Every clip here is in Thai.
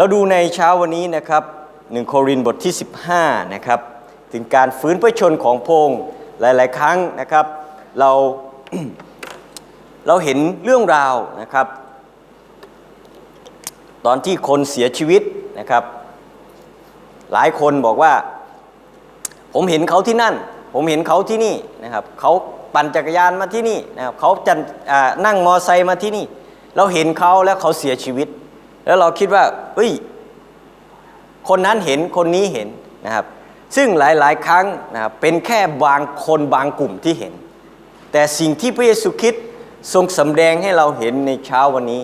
เราดูในเช้าวันนี้นะครับหนึ่งโครินบทที่ 15นะครับถึงการฟื้นพระชนของพงค์หลาย ๆ ครั้งนะครับ เราเราเห็นเรื่องราวนะครับ ตอนที่คนเสียชีวิตนะครับ หลายคนบอกว่า ผมเห็นเขาที่นั่น ผมเห็นเขาที่นี่นะครับเขาปั่นจักรยานมาที่นี่นะครับเขาจะอ่านั่งมอไซค์มาที่นี่ เราเห็นเขาแล้วเขาเสียชีวิต แล้วเราคิดว่าเฮ้ย คนนั้นเห็นคนนี้เห็นนะครับ ซึ่งหลาย ๆ ครั้งนะครับเป็นแค่บางคนบางกลุ่มที่เห็น แต่สิ่งที่พระเยซูคริสต์ทรงสำแดงให้เราเห็นในเช้าวันนี้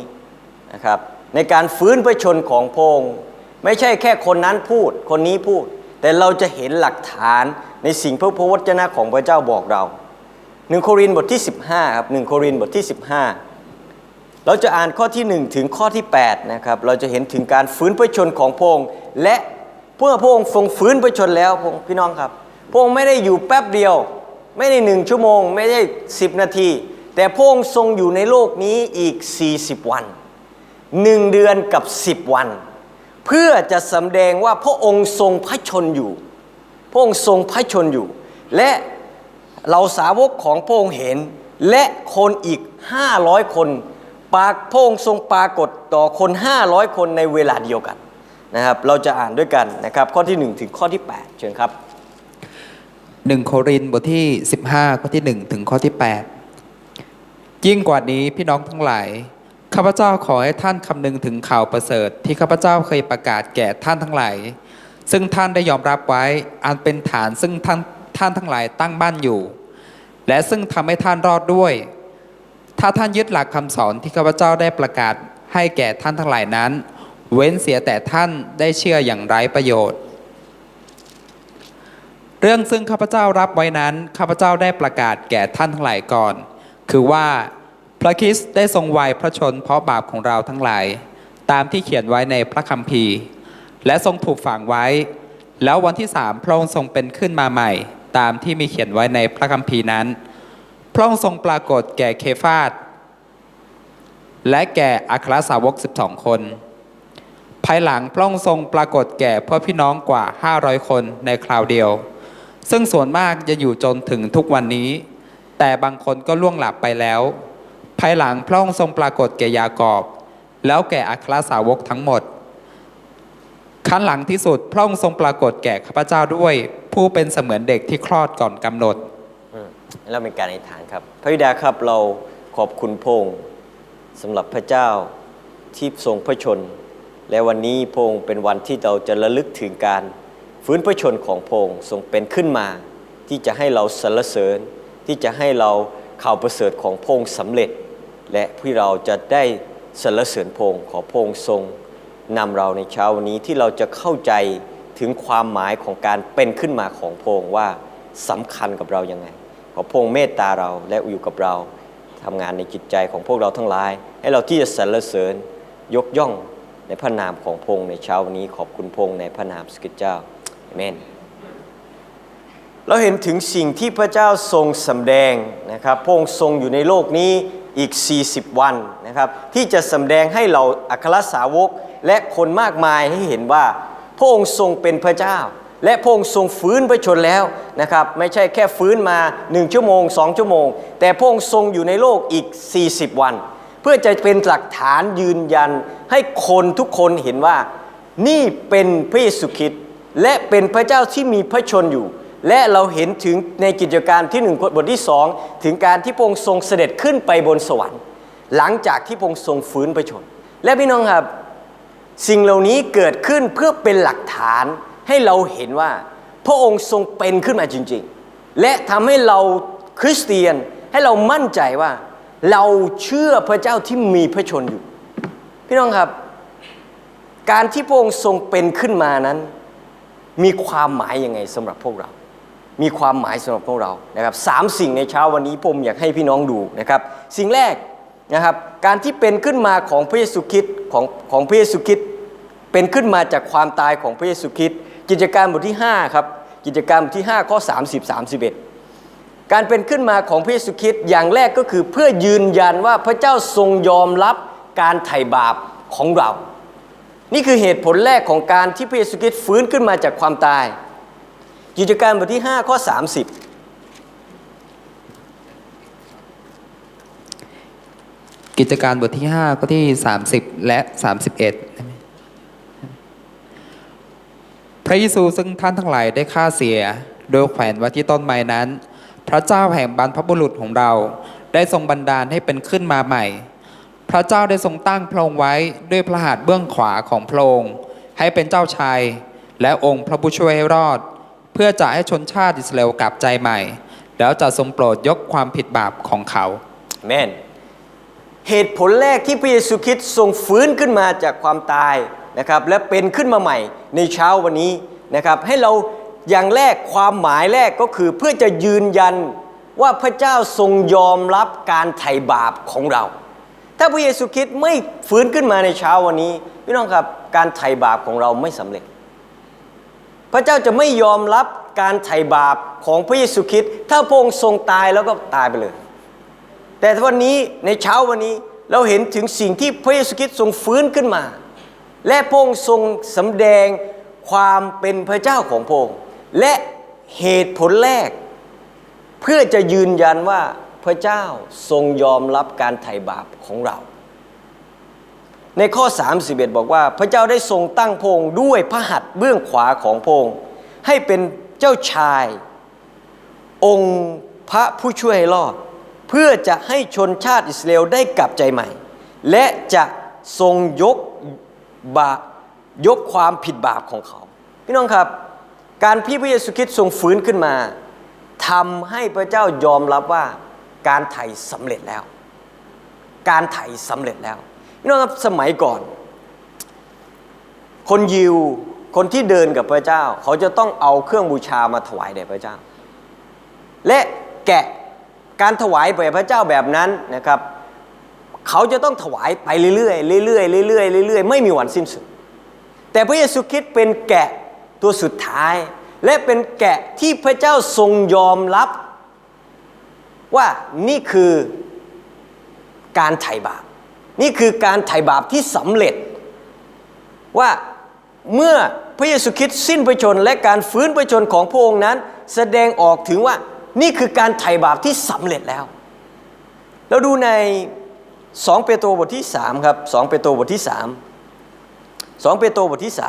นะครับ ในการฟื้นพระชนของพระองค์ไม่ใช่แค่คนนั้นพูด คนนี้พูด แต่เราจะเห็นหลักฐานในสิ่งพระพระวจนะของพระเจ้าบอกเราหนึ่งโครินธ์บทที่ 15ครับหนึ่งโครินธ์บทที่ 15 เราจะอ่านข้อที่ 1 ถึงข้อที่8นะครับเราจะเห็นถึงการฟื้นพระชนของพระองค์และเพื่อพระองค์ทรงฟื้นพระชนแล้วพงพี่น้องครับพระองค์ไม่ได้อยู่แป๊บเดียว ไม่ได้หนึ่งชั่วโมง ไม่ได้ 10 นาที แต่พระองค์ทรงอยู่ในโลกนี้อีก 40 วันหนึ่งเดือนกับ 10 วัน เพื่อจะสำแดงว่าพระองค์ทรงพระชนอยู่ พระองค์ทรงพระชนอยู่ และเราสาวกของพระองค์เห็น และคนอีก 500 คน ปากพระองค์ทรงปรากฏต่อคน 500 คนในเวลาเดียวกันนะครับ เราจะอ่านด้วยกันนะครับ ข้อที่ 1 ถึงข้อที่ 8 เชิญครับหนึ่งโครินธ์บทที่ 15 ข้อที่ 1 ถึงข้อที่ 8 ยิ่งกว่านี้พี่น้องทั้งหลายข้าพเจ้าขอให้ท่านคำนึงถึงข่าวประเสริฐ ที่ข้าพเจ้าเคยประกาศแก่ท่านทั้งหลาย ซึ่งท่านได้ยอมรับไว้อันเป็นฐานซึ่งท่านท่านทั้งหลายตั้งบ้านอยู่ และซึ่งทำให้ท่านรอดด้วย ถ้าท่านยึดหลักคำสอนที่ข้าพเจ้าได้ประกาศให้แก่ท่านทั้งหลายนั้น เว้นเสียแต่ท่านได้เชื่ออย่างไร้ประโยชน์ เรื่องซึ่งข้าพเจ้ารับไว้นั้นข้าพเจ้าได้ประกาศแก่ท่านทั้งหลายก่อน คือว่าพระคริสต์ได้ทรงไวยพระชนเพราะบาปของเราทั้งหลาย ตามที่เขียนไว้ในพระคัมภีร์ และทรงถูกฝังไว้ แล้ววันที่สามพระองค์ทรงเป็นขึ้นมาใหม่ ตามที่มีเขียนไว้ในพระคัมภีร์นั้น พระองค์ทรงปรากฏแก่เคฟาสและแก่อัครสาวก 12 คน ภายหลังพระองค์ทรงปรากฏแก่พ่อพี่น้องกว่า 500 คนในคราวเดียว ซึ่งส่วนมากจะอยู่จนถึงทุกวันนี้ แต่บางคนก็ล่วงหลับไปแล้ว ภายหลังพระองค์ทรงปรากฏแก่ยากอบ แล้วแก่อัครสาวกทั้งหมดขั้นหลังที่สุดพระองค์ทรงปรากฏแก่ข้าพเจ้าด้วย ผู้เป็นเสมือนเด็กที่คลอดก่อนกำหนด อืมเราเป็นการอธิษฐานครับ พระบิดาครับเราขอบคุณพงค์สำหรับพระเจ้าที่ทรงพระชน และวันนี้พงค์เป็นวันที่เราจะระลึกถึงการฟื้นพระชนของพงค์ทรงเป็นขึ้นมา ที่จะให้เราสรรเสริญ ที่จะให้เราข่าวประเสริฐของพงค์สำเร็จ และที่เราจะได้สรรเสริญพงค์ขอพงค์ทรงนำเราในเช้าวันนี้ที่เราจะเข้าใจถึงความหมายของการเป็นขึ้นมาของพงค์ว่าสำคัญกับเรายังไง ขอพระองค์เมตตาเราและอยู่กับเราทำงานในจิตใจของพวกเราทั้งหลาย ให้เราที่จะสรรเสริญยกย่องในพระนามของพระองค์ในเช้าวันนี้ขอบคุณพระองค์ในพระนามสกิจเจ้าอเมนเราเห็นถึงสิ่งที่พระเจ้าทรงสำแดงนะครับพระองค์ทรงอยู่ในโลกนี้อีก 40 วันนะครับ ที่จะสำแดงให้เราอัครสาวกและคนมากมายให้เห็นว่าพระองค์ทรงเป็นพระเจ้า และพระองค์ทรงฟื้นพระชนแล้วนะครับไม่ใช่แค่ฟื้นมา 1 ชั่วโมง 2 ชั่วโมง แต่พระองค์ทรงอยู่ในโลกอีก 40 วัน เพื่อจะเป็นหลักฐานยืนยัน ให้คนทุกคนเห็นว่า นี่เป็นพระเยซูคริสต์และเป็นพระเจ้าที่มีพระชนอยู่ และเราเห็นถึงในกิจการที่หนึ่งบทที่สองถึงการที่พระองค์ทรงเสด็จขึ้นไปบนสวรรค์ หลังจากที่พระองค์ทรงฟื้นพระชน และพี่น้องครับสิ่งเหล่านี้เกิดขึ้นเพื่อเป็นหลักฐาน ให้เราเห็นว่า พระองค์ทรงเป็นขึ้นมาจริง ๆ และทำให้เราคริสเตียนให้เรามั่นใจว่า เราเชื่อพระเจ้าที่มีพระชนอยู่ พี่น้องครับ การที่พระองค์ทรงเป็นขึ้นมานั้น มีความหมายยังไงสำหรับพวกเรา มีความหมายสำหรับพวกเรานะครับสามสิ่งในเช้าวันนี้ผมอยากให้พี่น้องดูนะครับ สิ่งแรกนะครับการที่เป็นขึ้นมาของพระเยซูคริสต์ของของพระเยซูคริสต์เป็นขึ้นมาจากความตายของพระเยซูคริสต์ กิจการบทที่ 5 ครับ กิจการบทที่ 5 ข้อ 30 31 การเป็นขึ้นมาของพระเยซูคริสต์อย่างแรกก็คือเพื่อยืนยันว่าพระเจ้าทรงยอมรับการไถ่บาปของเรา นี่คือเหตุผลแรกของการที่พระเยซูคริสต์ฟื้นขึ้นมาจากความตาย กิจการบทที่ 5 ข้อ 30กิจการบทที่5ข้อที่ 30 และ 31 พระเยซูซึ่งท่านทั้งหลายได้ฆ่าเสีย โดยแขวนไว้ที่ต้นไม้นั้น พระเจ้าแห่งบรรพบุรุษของเรา ได้ทรงบันดาลให้เป็นขึ้นมาใหม่ พระเจ้าได้ทรงตั้งพระองค์ไว้ด้วยพระหัตถ์เบื้องขวาของพระองค์ให้เป็นเจ้าชายและองค์พระผู้ช่วยให้รอด เพื่อจะให้ชนชาติอิสราเอลกลับใจใหม่ แล้วจะทรงโปรดยกความผิดบาปของเขาแม่นเหตุผลแรกที่พระเยซูคริสต์ทรงฟื้นขึ้นมาจากความตาย นะครับและเป็นขึ้นมาใหม่ในเช้าวันนี้นะครับให้เราอย่างแรกความหมายแรกก็คือเพื่อจะยืนยันว่าพระเจ้าทรงยอมรับการไถ่บาปของเรา ถ้าพระเยซูคริสต์ไม่ฟื้นขึ้นมาในเช้าวันนี้พี่น้องครับการไถ่บาปของเราไม่สำเร็จ พระเจ้าจะไม่ยอมรับการไถ่บาปของพระเยซูคริสต์ถ้าพระองค์ทรงตายแล้วก็ตายไปเลย แต่วันนี้ในเช้าวันนี้เราเห็นถึงสิ่งที่พระเยซูคริสต์ทรงฟื้นขึ้นมา และพระองค์ทรงสำแดงความเป็นพระเจ้าของพระองค์และเหตุผลแรก เพื่อจะยืนยันว่าพระเจ้าทรงยอมรับการไถ่บาปของเรา ในข้อ 31 บอกว่า พระเจ้าได้ทรงตั้งพงค์ด้วยพระหัตถ์เบื้องขวาของพงค์ให้เป็นเจ้าชาย องค์พระผู้ช่วยให้รอด เพื่อจะให้ชนชาติอิสราเอลได้กลับใจใหม่ และจะทรงยก บาปยกความผิดบาปของเขา พี่น้องครับ การที่พระเยซูคริสต์ทรงฟื้นขึ้นมาทำให้พระเจ้ายอมรับว่าการไถ่สำเร็จแล้ว การไถ่สำเร็จแล้ว พี่น้องครับสมัยก่อน คนยิวคนที่เดินกับพระเจ้า เขาจะต้องเอาเครื่องบูชามาถวายแด่พระเจ้า และแกะการถวายแด่พระเจ้าแบบนั้นนะครับ เขาจะต้องถวายไปเรื่อยๆเรื่อยๆเรื่อยๆเรื่อยๆไม่มีวันสิ้นสุด แต่พระเยซูคริสต์เป็นแกะตัวสุดท้าย และเป็นแกะที่พระเจ้าทรงยอมรับ ว่านี่คือการไถ่บาป นี่คือการไถ่บาปที่สำเร็จ ว่าเมื่อพระเยซูคริสต์สิ้นพระชนและการฟื้นพระชนของพระองค์นั้น แสดงออกถึงว่านี่คือการไถ่บาปที่สำเร็จแล้วเราดูใน 2 เปโตรบทที่ 3 ครับ 2 เปโตรบทที่ 3 2 เปโตรบทที่ 3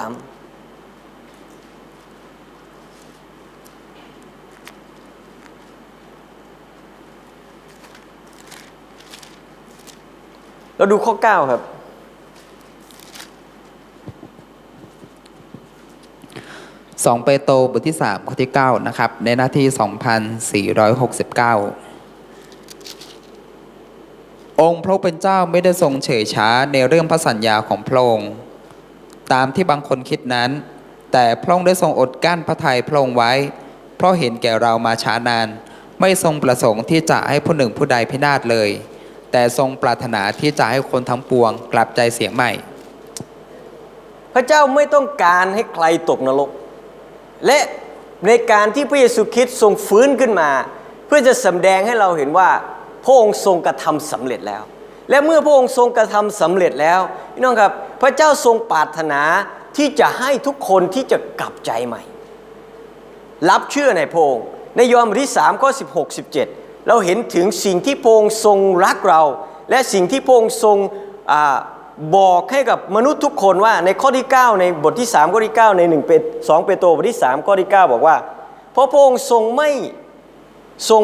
เราดูข้อ 9 ครับ 2 เปโตรบทที่ 3 ข้อที่ 9 นะครับ ในหน้าที่ 2469 องค์พ ระผู้เป็นเจ้าไม่ได้ทรงเฉยช้าในเรื่องพระสัญญาของพระองค์ตามที่บางคนคิดนั้น แต่พระองค์ได้ทรงอดกั้นพระทัยพระองค์ไว้ เพราะเห็นแก่เรามาช้านาน ไม่ทรงประสงค์ที่จะให้ผู้หนึ่งผู้ใดพินาศเลย แต่ทรงปรารถนาที่จะให้คนทั้งปวงกลับใจเสียใหม่ พระเจ้าไม่ต้องการให้ใครตกนรก และในการที่พระเยซูคริสต์ทรงฟื้นขึ้นมา เพื่อจะสำแดงให้เราเห็นว่าพระองค์ทรงกระทำสำเร็จแล้ว และเมื่อพระองค์ทรงกระทำสำเร็จแล้วพี่น้องครับ พระเจ้าทรงปรารถนาที่จะให้ทุกคนที่จะกลับใจใหม่ รับเชื่อในพระองค์ในยอห์นบทที่3ข้อ16 17 เราเห็นถึงสิ่งที่พระองค์ทรงรักเรา และสิ่งที่พระองค์ทรงอบอกให้กับมนุษย์ทุกคนว่าในข้อที่ 9 ในบทที่ 3 ข้อที่ 9 ใน1เป็น2เปโตรบทที่ 3 ข้อที่ 9 บอกว่า เพราะพระองค์ทรงไม่ทรง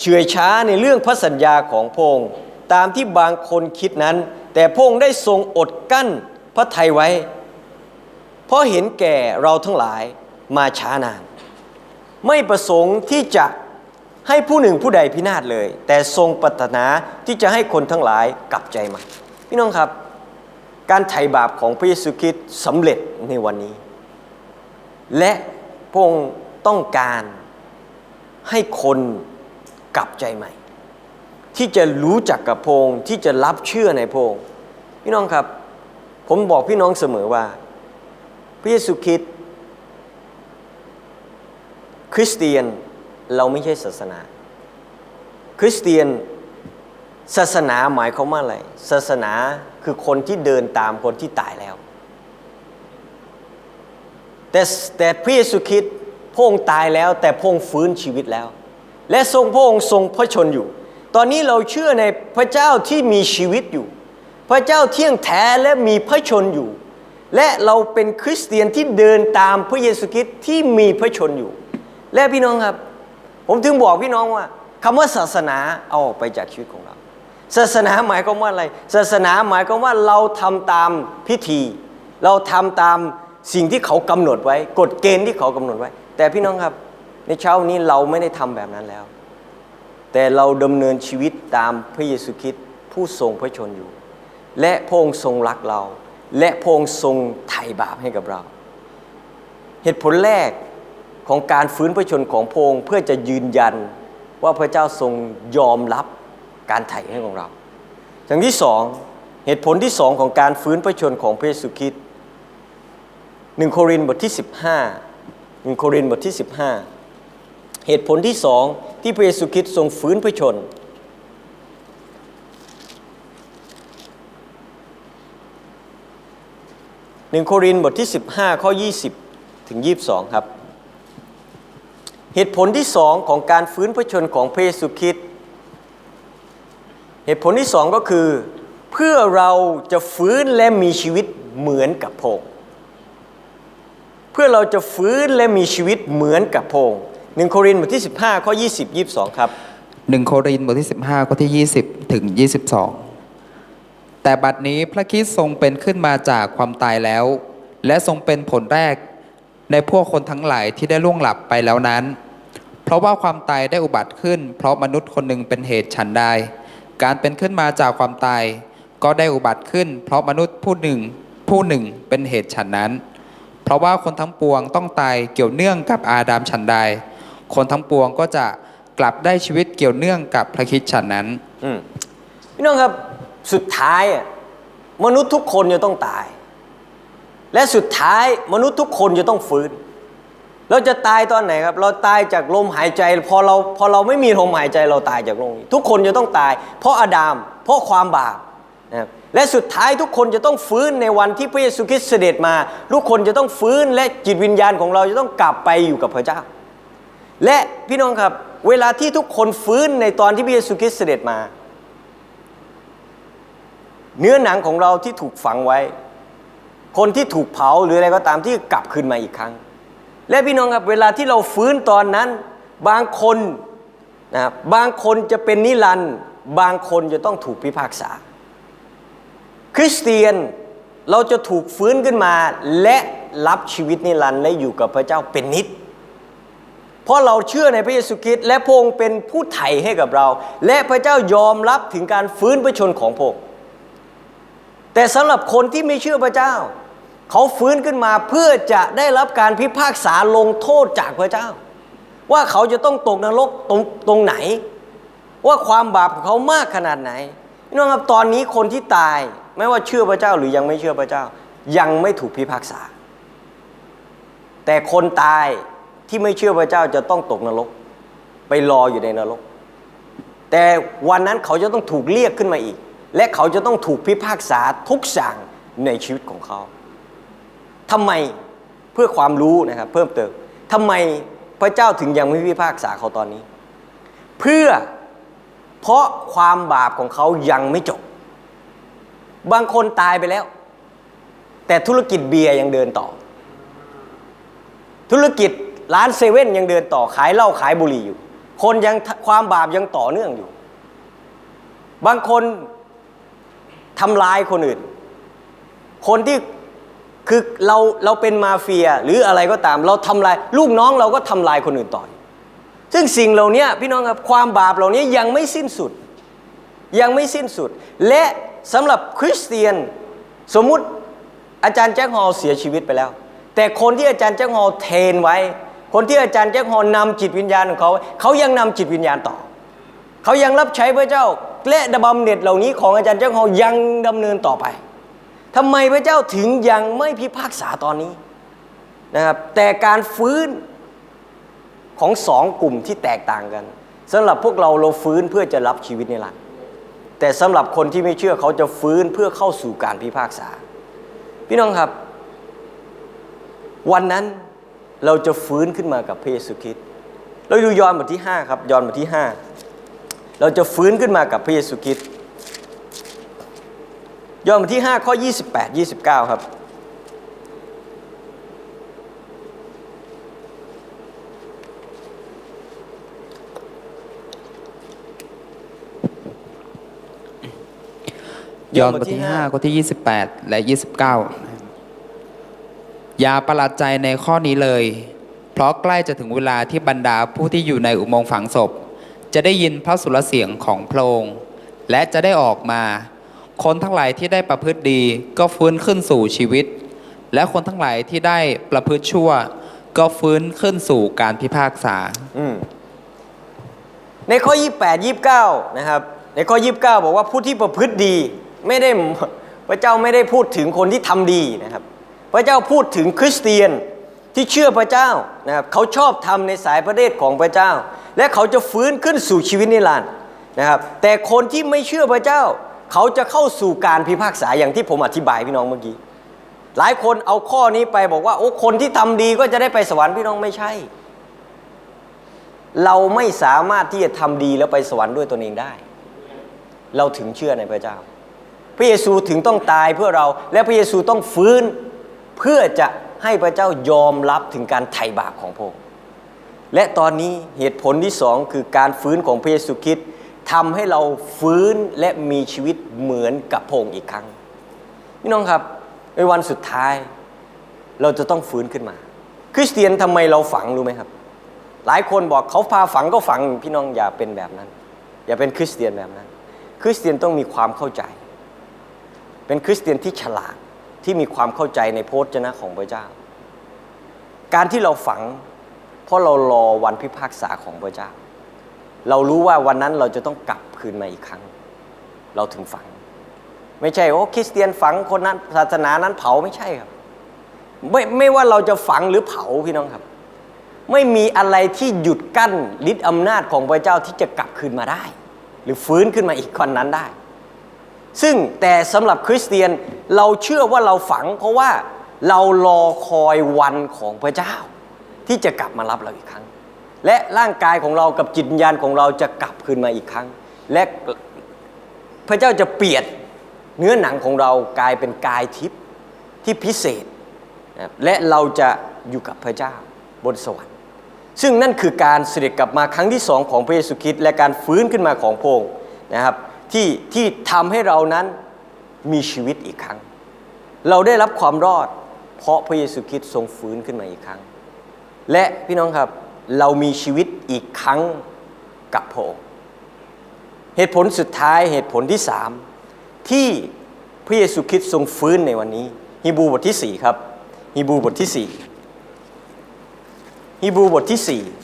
เฉื่อยช้าในเรื่องพระสัญญาของพระองค์ ตามที่บางคนคิดนั้น แต่พระองค์ได้ทรงอดกั้นพระทัยไว้ เพราะเห็นแก่เราทั้งหลายมาช้านาน ไม่ประสงค์ที่จะให้ผู้หนึ่งผู้ใดพินาศเลย แต่ทรงปรารถนาที่จะให้คนทั้งหลายกลับใจใหม่พี่น้องครับ การไถ่บาปของพระเยซูคริสต์สำเร็จในวันนี้ และพระองค์ต้องการให้คนกลับใจใหม่ ที่จะรู้จักกับพงค์ที่จะรับเชื่อในพงค์พี่น้องครับ ผมบอกพี่น้องเสมอว่า พระเยซูคริสต์คริสเตียนเราไม่ใช่ศาสนา คริสเตียนศาสนาหมายความว่าอะไร ศาสนาคือคนที่เดินตามคนที่ตายแล้ว แต่แต่พระเยซูคริสต์พงค์ตายแล้ว แต่พงค์ฟื้นชีวิตแล้ว และทรงพระองค์ทรงพระชนอยู่ ตอนนี้เราเชื่อในพระเจ้าที่มีชีวิตอยู่ พระเจ้าเที่ยงแท้และมีพระชนอยู่ และเราเป็นคริสเตียนที่เดินตามพระเยซูคริสต์ที่มีพระชนอยู่ และพี่น้องครับ ผมถึงบอกพี่น้องว่าคำว่าศาสนาเอาออกไปจากชีวิตของเรา ศาสนาหมายความว่าอะไร ศาสนาหมายความว่าเราทำตามพิธี เราทำตามสิ่งที่เขากำหนดไว้ กฎเกณฑ์ที่เขากำหนดไว้ แต่พี่น้องครับ ในเช้านี้เราไม่ได้ทำแบบนั้นแล้ว แต่เราดำเนินชีวิตตามพระเยซูคริสต์ผู้ทรงพระชนอยู่ และพระองค์ทรงรักเรา และพระองค์ทรงไถ่บาปให้กับเรา เหตุผลแรกของการฟื้นพระชนของพระองค์เพื่อจะยืนยันว่าพระเจ้าทรงยอมรับการไถ่ให้ของเราอย่างที่สองเหตุผลที่สองของการฟื้นพระชนของพระเยซูคริสต์หนึ่งโครินธ์บทที่ 15หนึ่งโครินธ์บทที่ 15 เหตุผลที่สองที่พระเยซูคริสต์ทรงฟื้นพระชน หนึ่งโครินบทที่ 15 ข้อ 20 ถึง 22 ครับ เหตุผลที่สองของการฟื้นพระชนของพระเยซูคริสต์เหตุผลที่สองก็คือ เพื่อเราจะฟื้นและมีชีวิตเหมือนกับพงเพื่อเราจะฟื้นและมีชีวิตเหมือนกับพงค์ หนึ่งโครินธ์บทที่ 15 ข้อ 20 22 ครับ หนึ่งโครินธ์บทที่ 15 ข้อที่ 20 ถึง 22 แต่บัดนี้พระคริสต์ทรงเป็นขึ้นมาจากความตายแล้ว และทรงเป็นผลแรกในพวกคนทั้งหลายที่ได้ล่วงหลับไปแล้วนั้น เพราะว่าความตายได้อุบัติขึ้น เพราะมนุษย์คนหนึ่งเป็นเหตุฉันใดการเป็นขึ้นมาจากความตาย ก็ได้อุบัติขึ้น เพราะมนุษย์ผู้หนึ่งผู้หนึ่งเป็นเหตุฉันนั้น เพราะว่าคนทั้งปวงต้องตายเกี่ยวเนื่องกับอาดามฉันใด คนทั้งปวงก็จะกลับได้ชีวิตเกี่ยวเนื่องกับพระคิดฉันนั้น อืมพี่น้องครับสุดท้ายมนุษย์ทุกคนจะต้องตาย และสุดท้ายมนุษย์ทุกคนจะต้องฟื้น เราจะตายตอนไหนครับ เราตายจากลมหายใจ พอเราพอเราไม่มีลมหายใจเราตายจากโลกนี้ทุกคนจะต้องตาย เพราะอาดาม เพราะความบาปนะครับและสุดท้ายทุกคนจะต้องฟื้นในวันที่พระเยซูคริสต์เสด็จมา ทุกคนจะต้องฟื้นและจิตวิญญาณของเราจะต้องกลับไปอยู่กับพระเจ้า และพี่น้องครับ เวลาที่ทุกคนฟื้นในตอนที่พระเยซูคริสต์เสด็จมา เนื้อหนังของเราที่ถูกฝังไว้ คนที่ถูกเผาหรืออะไรก็ตามที่กลับคืนมาอีกครั้ง และพี่น้องครับเวลาที่เราฟื้นตอนนั้น บางคนนะครับบางคนจะเป็นนิรันด์บางคนจะต้องถูกพิพากษา คริสเตียนเราจะถูกฟื้นขึ้นมา และรับชีวิตนิรันดร์และอยู่กับพระเจ้าเป็นนิจ เพราะเราเชื่อในพระเยซูคริสต์และพระองค์เป็นผู้ไถ่ให้กับเรา และพระเจ้ายอมรับถึงการฟื้นพระชนของพระองค์แต่สำหรับคนที่ไม่เชื่อพระเจ้า เขาฟื้นขึ้นมาเพื่อจะได้รับการพิพากษาลงโทษจากพระเจ้า ว่าเขาจะต้องตกนรกตรงตรงไหน ว่าความบาปของเขามากขนาดไหนพี่น้องครับตอนนี้คนที่ตายไม่ว่าเชื่อพระเจ้าหรือยังไม่เชื่อพระเจ้า ยังไม่ถูกพิพากษา แต่คนตาย ที่ไม่เชื่อพระเจ้าจะต้องตกนรก ไปรออยู่ในนรก แต่วันนั้นเขาจะต้องถูกเรียกขึ้นมาอีก และเขาจะต้องถูกพิพากษาทุกอย่างในชีวิตของเขาทำไมเพื่อความรู้นะครับเพิ่มเติมทำไมพระเจ้าถึงยังไม่พิพากษาเขาตอนนี้ เพื่อเพราะความบาปของเขายังไม่จบ บางคนตายไปแล้ว แต่ธุรกิจเบียร์ยังเดินต่อ ธุรกิจ ร้านเซเว่นยังเดินต่อขายเหล้าขายบุหรี่อยู่ คนยังความบาปยังต่อเนื่องอยู่ บางคนทำลายคนอื่น คนที่คือเราเราเป็นมาเฟียหรืออะไรก็ตาม เราทำลายลูกน้องเราก็ทำลายคนอื่นต่อยซึ่งสิ่งเหล่านี้พี่น้องครับความบาปเหล่านี้ยังไม่สิ้นสุด ยังไม่สิ้นสุด และสำหรับคริสเตียนสมมุติอาจารย์แจ็คฮอลเสียชีวิตไปแล้ว แต่คนที่อาจารย์แจ็คฮอลเทนไว้ คนที่อาจารย์แจ็คฮอลนำจิตวิญญาณของเขา เขายังนำจิตวิญญาณต่อ เขายังรับใช้พระเจ้าและดบำเน็จเหล่านี้ของอาจารย์แจ็คฮอลยังดำเนินต่อไปทำไมพระเจ้าถึงยังไม่พิพากษาตอนนี้นะครับ แต่การฟื้นของสองกลุ่มที่แตกต่างกันสำหรับพวกเราเราฟื้นเพื่อจะรับชีวิตในหลักแต่สำหรับคนที่ไม่เชื่อเขาจะฟื้นเพื่อเข้าสู่การพิพากษา พี่น้องครับ วันนั้น เราจะฟื้นขึ้นมากับพระเยซูคริสต์เราดูยอห์นบทที่ 5 ครับ ยอห์นบทที่ 5 เราจะฟื้นขึ้นมากับพระเยซูคริสต์ยอห์นบทที่ 5 ข้อ 28 29 ครับยอห์นบทที่ 5 ข้อที่ 28 และ 29 อย่าประหลาดใจในข้อนี้เลย เพราะใกล้จะถึงเวลาที่บรรดาผู้ที่อยู่ในอุโมงค์ฝังศพ จะได้ยินพระสุรเสียงของพระองค์และจะได้ออกมา คนทั้งหลายที่ได้ประพฤติดีก็ฟื้นขึ้นสู่ชีวิต และคนทั้งหลายที่ได้ประพฤติชั่ว ก็ฟื้นขึ้นสู่การพิพากษา ในข้อ 28 29 นะครับ ในข้อ 29 บอกว่าผู้ที่ประพฤติดีไม่ได้พระเจ้าไม่ได้พูดถึงคนที่ทำดีนะครับ พระเจ้าพูดถึงคริสเตียนที่เชื่อพระเจ้านะครับเขาชอบทำในสายพระเดชของพระเจ้า และเขาจะฟื้นขึ้นสู่ชีวิตนิรันดร์นะครับ แต่คนที่ไม่เชื่อพระเจ้า เขาจะเข้าสู่การพิพากษาอย่างที่ผมอธิบายพี่น้องเมื่อกี้ หลายคนเอาข้อนี้ไปบอกว่าโอ้คนที่ทำดีก็จะได้ไปสวรรค์พี่น้องไม่ใช่ เราไม่สามารถที่จะทำดีแล้วไปสวรรค์ด้วยตนเองได้ เราถึงเชื่อในพระเจ้า พระเยซูถึงต้องตายเพื่อเรา และพระเยซูต้องฟื้น เพื่อจะให้พระเจ้ายอมรับถึงการไถ่บาปของพระองค์และตอนนี้เหตุผลที่สองคือการฟื้นของพระเยซูคริสต์ทำให้เราฟื้นและมีชีวิตเหมือนกับพระองค์อีกครั้งพี่น้องครับในวันสุดท้ายเราจะต้องฟื้นขึ้นมา คริสเตียนทำไมเราฝังรู้ไหมครับ หลายคนบอกเขาพาฝังก็ฝังพี่น้องอย่าเป็นแบบนั้น อย่าเป็นคริสเตียนแบบนั้น คริสเตียนต้องมีความเข้าใจ เป็นคริสเตียนที่ฉลาด ที่มีความเข้าใจในพระวจนะของพระเจ้า การที่เราฝัง เพราะเรารอวันพิพากษาของพระเจ้า เรารู้ว่าวันนั้นเราจะต้องกลับคืนมาอีกครั้ง เราถึงฝัง ไม่ใช่โอ้คริสเตียนฝังคนนั้นศาสนานั้นเผาไม่ใช่ครับ ไม่ไม่ว่าเราจะฝังหรือเผาพี่น้องครับ ไม่มีอะไรที่หยุดกั้นฤทธิ์อำนาจของพระเจ้าที่จะกลับคืนมาได้ หรือฟื้นขึ้นมาอีกคนนั้นได้ ซึ่งแต่สำหรับคริสเตียนเราเชื่อว่าเราฝัง เพราะว่าเรารอคอยวันของพระเจ้า ที่จะกลับมารับเราอีกครั้ง และร่างกายของเรากับจิตวิญญาณของเราจะกลับคืนมาอีกครั้ง และพระเจ้าจะเปลี่ยนเนื้อหนังของเรากลายเป็นกายทิพย์ที่พิเศษ และเราจะอยู่กับพระเจ้าบนสวรรค์ซึ่งนั่นคือการเสด็จกลับมาครั้งที่สองของพระเยซูคริสต์และการฟื้นขึ้นมาของพระองค์นะครับ ที่ที่ทำให้เรานั้นมีชีวิตอีกครั้ง เราได้รับความรอด เพราะพระเยซูคริสต์ทรงฟื้นขึ้นมาอีกครั้ง และพี่น้องครับเรามีชีวิตอีกครั้งกับพระองค์เหตุผลสุดท้ายเหตุผลที่สามที่พระเยซูคริสต์ทรงฟื้นในวันนี้ฮีบรูบทที่สี่ครับฮีบรูบทที่สี่ฮีบรูบทที่4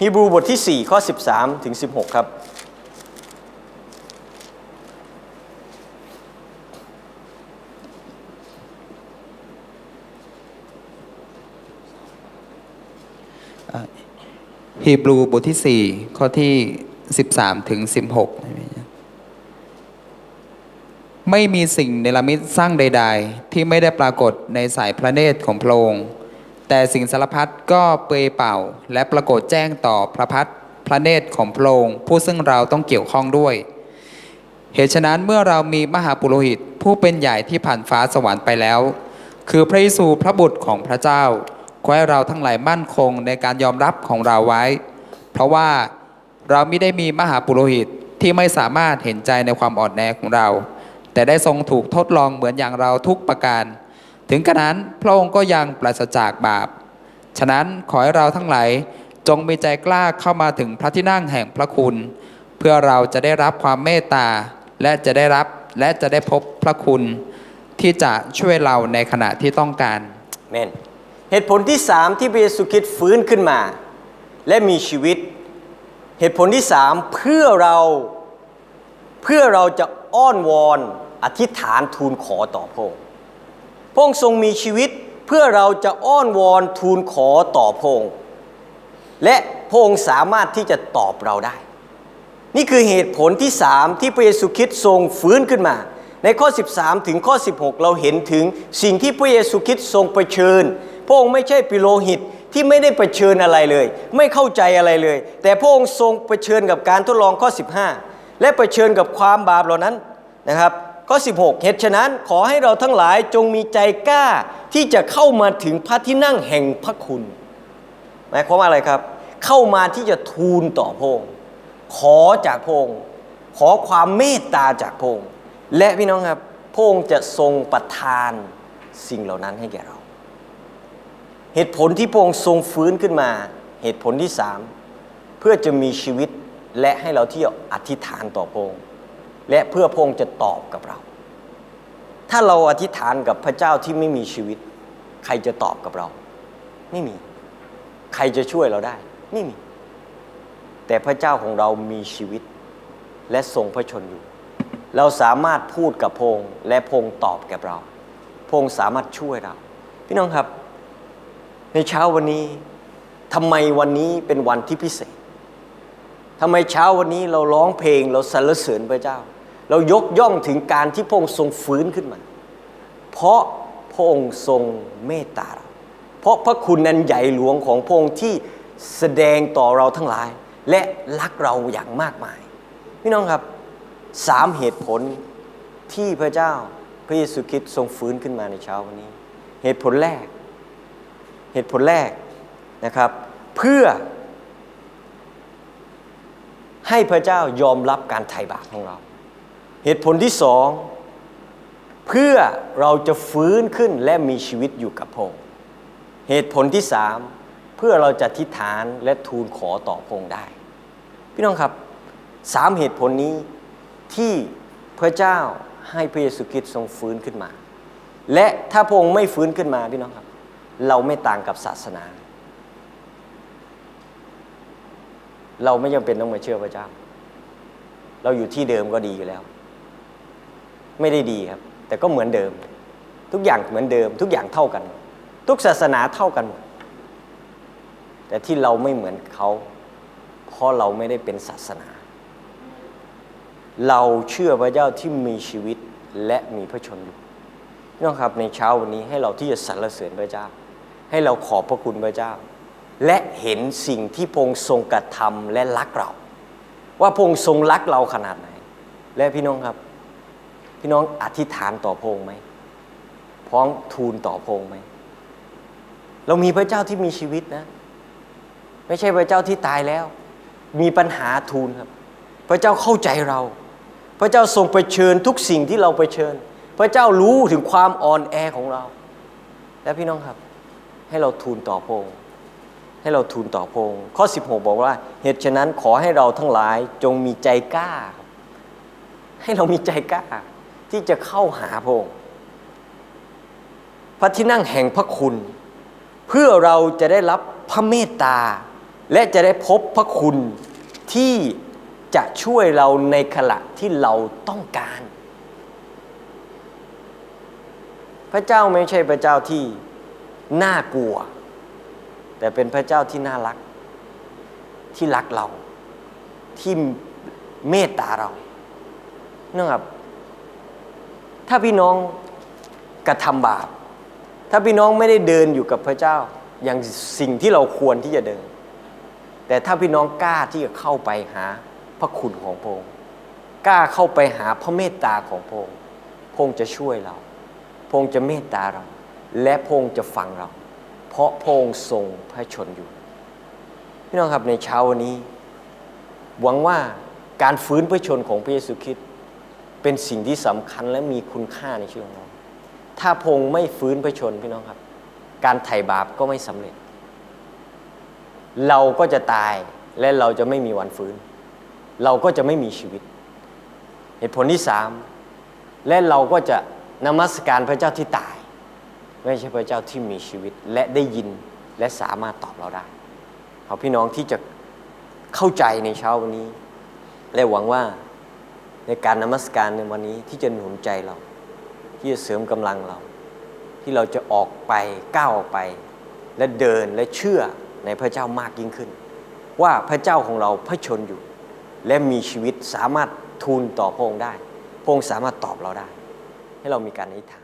ฮีบรูบทที่ 4 ข้อ 13 ถึง 16 ครับ ฮีบรูบทที่ 4 ข้อที่ 13 ถึง 16 ไม่มีสิ่งเนรมิตสร้างใด ๆ ที่ไม่ได้ปรากฏในสายพระเนตรของพระองค์ แต่สิ่งสารพัดก็เปรยเป่า และปรากฏแจ้งต่อพระพัฒพระเนตรของพระองค์ผู้ซึ่งเราต้องเกี่ยวข้องด้วย เหตุฉะนั้นเมื่อเรามีมหาปุโรหิตผู้เป็นใหญ่ที่ผ่านฟ้าสวรรค์ไปแล้ว คือพระเยซูพระบุตรของพระเจ้าขอให้เราทั้งหลายมั่นคงในการยอมรับของเราไว้ เพราะว่าเราไม่ได้มีมหาปุโรหิตที่ไม่สามารถเห็นใจในความอ่อนแอของเรา แต่ได้ทรงถูกทดลองเหมือนอย่างเราทุกประการ ถึงกระนั้นพระองค์ก็ยังปราศจากบาป ฉะนั้นขอให้เราทั้งหลายจงมีใจกล้าเข้ามาถึงพระที่นั่งแห่งพระคุณ เพื่อเราจะได้รับความเมตตาและจะได้รับและจะได้พบพระคุณ ที่จะช่วยเราในขณะที่ต้องการเมนเหตุผลที่สามที่พระเยซูคริสต์ฟื้นขึ้นมา และมีชีวิต เหตุผลที่สามเพื่อเราเพื่อเราจะอ้อนวอนอธิษฐานทูลขอต่อพระองค์ พระองค์ทรงมีชีวิตเพื่อเราจะอ้อนวอนทูลขอต่อพระองค์และพระองค์สามารถที่จะตอบเราได้ นี่คือเหตุผลที่สามที่พระเยซูคริสต์ทรงฟื้นขึ้นมา ในข้อ 13 ถึงข้อ 16 เราเห็นถึงสิ่งที่พระเยซูคริสต์ทรงเผชิญ พระองค์ไม่ใช่ปิโลหิตที่ไม่ได้เผชิญอะไรเลย ไม่เข้าใจอะไรเลย แต่พระองค์ทรงเผชิญกับการทดลองข้อ 15 และเผชิญกับความบาปเหล่านั้นนะครับ ข้อ 16 เหตุฉะนั้นขอให้เราทั้งหลายจงมีใจกล้าที่จะเข้ามาถึงพระที่นั่งแห่งพระคุณหมายความว่าอะไรครับ เข้ามาที่จะทูลต่อพระองค์ขอจากพระองค์ขอความเมตตาจากพระองค์และพี่น้องครับพระองค์จะทรงประทานสิ่งเหล่านั้นให้แก่เรา เหตุผลที่พระองค์ทรงฟื้นขึ้นมา เหตุผลที่สามเพื่อจะมีชีวิตและให้เราที่อธิษฐานต่อพระองค์ และเพื่อพระองค์จะตอบกับเรา ถ้าเราอธิษฐานกับพระเจ้าที่ไม่มีชีวิต ใครจะตอบกับเรา ไม่มี ใครจะช่วยเราได้ ไม่มี แต่พระเจ้าของเรามีชีวิต และทรงพระชนอยู่ เราสามารถพูดกับพระองค์และพระองค์ตอบกับเราพระองค์สามารถช่วยเรา พี่น้องครับ ในเช้าวันนี้ทำไมวันนี้เป็นวันที่พิเศษทำไมเช้าวันนี้เราร้องเพลงเราสรรเสริญพระเจ้า เรายกย่องถึงการที่พระองค์ทรงฟื้นขึ้นมา เพราะพระองค์ทรงเมตตาเราเพราะพระคุณนั้นใหญ่หลวงของพระองค์ที่แสดงต่อเราทั้งหลาย และรักเราอย่างมากมาย พี่น้องครับสามเหตุผลที่พระเจ้าพระเยซูคริสต์ทรงฟื้นขึ้นมาในเช้าวันนี้ เหตุผลแรก เหตุผลแรกนะครับ เพื่อ ให้พระเจ้ายอมรับการไถ่บาปของเรา เหตุผลที่สองเพื่อเราจะฟื้นขึ้นและมีชีวิตอยู่กับพระองค์เหตุผลที่สามเพื่อเราจะทิฏฐานและทูลขอต่อพระองค์ได้ พี่น้องครับสามเหตุผลนี้ที่พระเจ้าให้พระเยซูคริสต์ทรงฟื้นขึ้นมา และถ้าพระองค์ไม่ฟื้นขึ้นมาพี่น้องครับ เราไม่ต่างกับศาสนา เราไม่จำเป็นต้องมาเชื่อพระเจ้า เราอยู่ที่เดิมก็ดีอยู่แล้ว ไม่ได้ดีครับ แต่ก็เหมือนเดิม ทุกอย่างเหมือนเดิม ทุกอย่างเท่ากัน ทุกศาสนาเท่ากันหมดแต่ที่เราไม่เหมือนเขาเพราะเราไม่ได้เป็นศาสนา เราเชื่อพระเจ้าที่มีชีวิตและมีพระชนอยู่พี่น้องครับในเช้าวันนี้ให้เราที่จะสรรเสริญพระเจ้า ให้เราขอบพระคุณพระเจ้า และเห็นสิ่งที่พงทรงกระทำและรักเรา ว่าพงทรงรักเราขนาดไหน และพี่น้องครับ พี่น้องอธิษฐานต่อพระองค์ไหมพร้อมทูลต่อพระองค์ไหมเรามีพระเจ้าที่มีชีวิตนะ ไม่ใช่พระเจ้าที่ตายแล้ว มีปัญหาทูลครับ พระเจ้าเข้าใจเรา พระเจ้าทรงไปเชิญทุกสิ่งที่เราไปเชิญ พระเจ้ารู้ถึงความอ่อนแอของเรา และพี่น้องครับ ให้เราทูลต่อพระองค์ให้เราทูลต่อพระองค์ข้อ 16 บอกว่า เหตุฉะนั้นขอให้เราทั้งหลายจงมีใจกล้า ให้เรามีใจกล้า ที่จะเข้าหาพระองค์พระที่นั่งแห่งพระคุณ เพื่อเราจะได้รับพระเมตตา และจะได้พบพระคุณที่จะช่วยเราในขณะที่เราต้องการ พระเจ้าไม่ใช่พระเจ้าที่น่ากลัว แต่เป็นพระเจ้าที่น่ารัก ที่รักเรา ที่เมตตาเรานะครับ ถ้าพี่น้องกระทำบาป ถ้าพี่น้องไม่ได้เดินอยู่กับพระเจ้า อย่างสิ่งที่เราควรที่จะเดิน แต่ถ้าพี่น้องกล้าที่จะเข้าไปหาพระคุณของพระองค์กล้าเข้าไปหาพระเมตตาของพระองค์พระองค์จะช่วยเราพระองค์จะเมตตาเรา และพระองค์จะฟังเรา เพราะพระองค์ทรงพระชนอยู่ พี่น้องครับในเช้าวันนี้ หวังว่าการฟื้นพระชนของพระเยซูคริสต์ เป็นสิ่งที่สำคัญและมีคุณค่าในชีวิตของเรา ถ้าพงค์ไม่ฟื้นพระชนพี่น้องครับ การไถ่บาปก็ไม่สำเร็จ เราก็จะตายและเราจะไม่มีวันฟื้น เราก็จะไม่มีชีวิต เหตุผลที่สามและเราก็จะนมัสการพระเจ้าที่ตาย ไม่ใช่พระเจ้าที่มีชีวิตและได้ยินและสามารถตอบเราได้ขอพี่น้องที่จะเข้าใจในเช้าวันนี้ และหวังว่า ในการนมัสการในวันนี้ที่จะหนุนใจเรา ที่จะเสริมกำลังเรา ที่เราจะออกไปก้าวออกไป และเดินและเชื่อในพระเจ้ามากยิ่งขึ้น ว่าพระเจ้าของเราพระชนอยู่ และมีชีวิตสามารถทูลต่อพระองค์ได้พระองค์สามารถตอบเราได้ ให้เรามีการอธิษฐาน